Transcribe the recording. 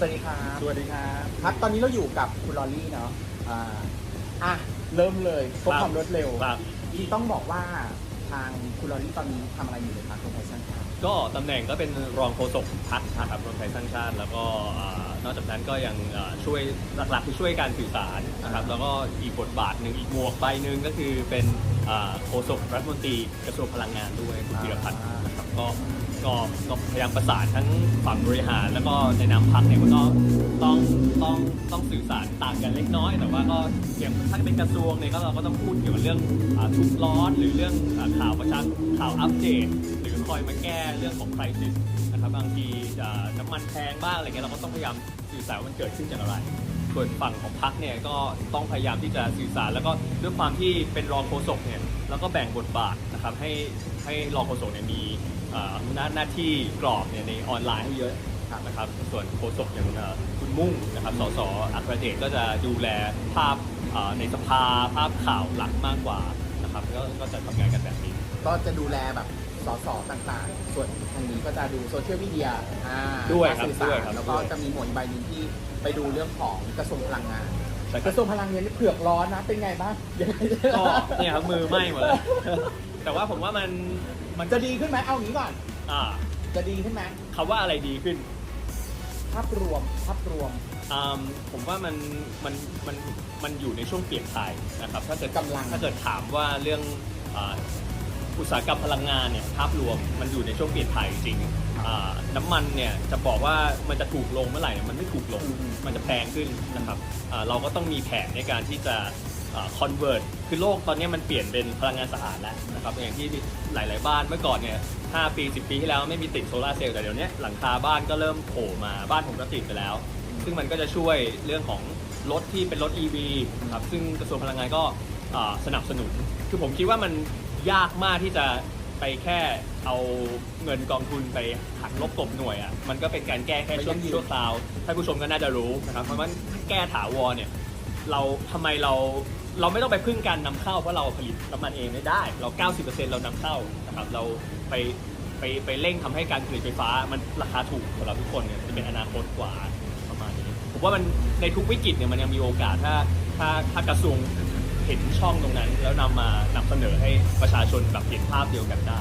สวัสดีครับสวัสดีครับครับ ตอนนี้เราอยู่กับคุณลอรี่เนาะอ่าอะเริ่มเลยเพื่อความรวดเร็วครับ ที่ต้องบอกว่าทางคุณลอรี่ตอนนี้ทำอะไรอยู่เลยครับคุณไทสันครับก็ตำแหน่งก็เป็นรองโฆษกพักนะครับรวมไทยสร้างชาติ แล้วก็อ่า นอกจากนั้นก็ยังอ่าช่วยหลักๆคือช่วยการสื่อสารนะครับแล้วก็อีกบทบาทหนึ่งอีกหมวกใบหนึ่งก็คือเป็นอ่าโฆษกรัฐมนตรีกระทรวงพลังงานด้วยคุณธีรพัฒน์นะครับก็ก็ก็พยายามประสานทั้งฝั่งบริหาร แล้วก็ในนามพักเนี่ยมันก็ต้องต้องต้องสื่อสารต่างกันเล็กน้อย แต่ว่าก็อย่างถ้าเป็นกระทรวงเนี่ยก็เราก็ต้องพูดเกี่ยวกับเรื่องอ่าทุกข์ร้อนหรือเรื่องอ่าข่าวประชาข่าวอัปเดตหรือ คอยมาแก้เรื่องของไครซิสนะครับบางทีจะน้ำมันแพงบ้างอะไรเงี้ยเราก็ต้องพยายามสื่อสารว่ามันเกิดขึ้นจากอะไร ส่วนฝั่งของพักเนี่ยก็ต้องพยายามที่จะสื่อสาร แล้วก็ด้วยความที่เป็นรองโฆษกเนี่ยแล้วก็แบ่งบทบาทนะครับให้ให้รองโฆษกเนี่ยมีอ่อหน้าหน้าที่กรอบเนี่ยในออนไลน์ให้เยอะนะครับส่วนโฆษกอย่างคุณมุ่งนะครับสสอัครเดชก็จะดูแลภาพในสภาภาพข่าวหลักมากกว่านะครับก็ก็จะทำงานกันแบบนี้ ก็จะดูแลแบบ สสต่างๆ ส่วนทางนี้ก็จะดูโซเชียลมีเดียอ่าด้วยครับการสื่อสาด้วยรครับแล้วก็ด้วย จะมีหมวดอีกใบหนึ่งที่ไปดูเรื่องของกระทรวงพลังงาน ใช่คกรับระทรวงพลังงานนี่เผือกร้อนนะเป็นไงบ้างยังไงก็เนี่ยครับมือไหม้หมดเลยแต่ว่าผมว่ามันมันจะดีขึ้นไหมเอางี้ก่อน อ่าจะดีขึ้นไหมคำว่าอะไรดีขึ้น ภาพรวมภาพรวมอ่าผมว่ามันมันมันมันอยู่ในช่วงเปลี่ยนถ่ายนะครับถ้าเกิดกำลัง ถ้าเกิดถามว่าเรื่องอ่า อุตสาหกรรมพลังงานเนี่ยภาพรวมมันอยู่ในช่วงเปลี่ยนถ่ายจริงน้ำมันเนี่ยจะบอกว่ามันจะถูกลงเมื่อไหร่เนี่ยมันไม่ถูกลง มันจะแพงขึ้นนะครับเราก็ต้องมีแผนในการที่จะคอนเวิร์ตคือโลกตอนนี้มันเปลี่ยนเป็นพลังงานสะอาดแล้วนะครับอย่างที่หลาย ๆ บ้านเมื่อก่อนเนี่ย5ปี10ปีที่แล้วไม่มีติดโซลาร์เซลล์แต่เดี๋ยวนี้หลังคาบ้านก็เริ่มโผล่มาบ้านผมก็ติดไปแล้ว ซึ่งมันก็จะช่วยเรื่องของรถที่เป็นรถ EV ครับซึ่งกระทรวงพลังงานก็สนับสนุน คือผมคิดว่ามัน ยากมากที่จะไปแค่เอาเงินกองทุนไปหักลบกลบหน่วยอะมันก็เป็นการแก้แค่ช่วงไม่ยั่งยืนชั่วคราวท่านผู้ชมก็น่าจะรู้นะครับเพราะว่าแก้ถาวรเนี่ยเราทำไมเราเราไม่ต้องไปพึ่งการนำเข้าเพราะเราผลิตน้ำมันเองไม่ได้ เรา 90%เรานำเข้านะครับเราไปไปไปเร่งทำให้การผลิตไฟฟ้ามันราคาถูกสำหรับทุกคนเนี่ยจะเป็นอนาคตกว่าประมาณนี้ผมว่ามันในทุกวิกฤตเนี่ยมันยังมีโอกาสถ้าถ้าถ้ากระทรวง เห็นช่องตรงนั้น แล้วนำมานำเสนอให้ประชาชนแบบเห็นภาพเดียวกันได้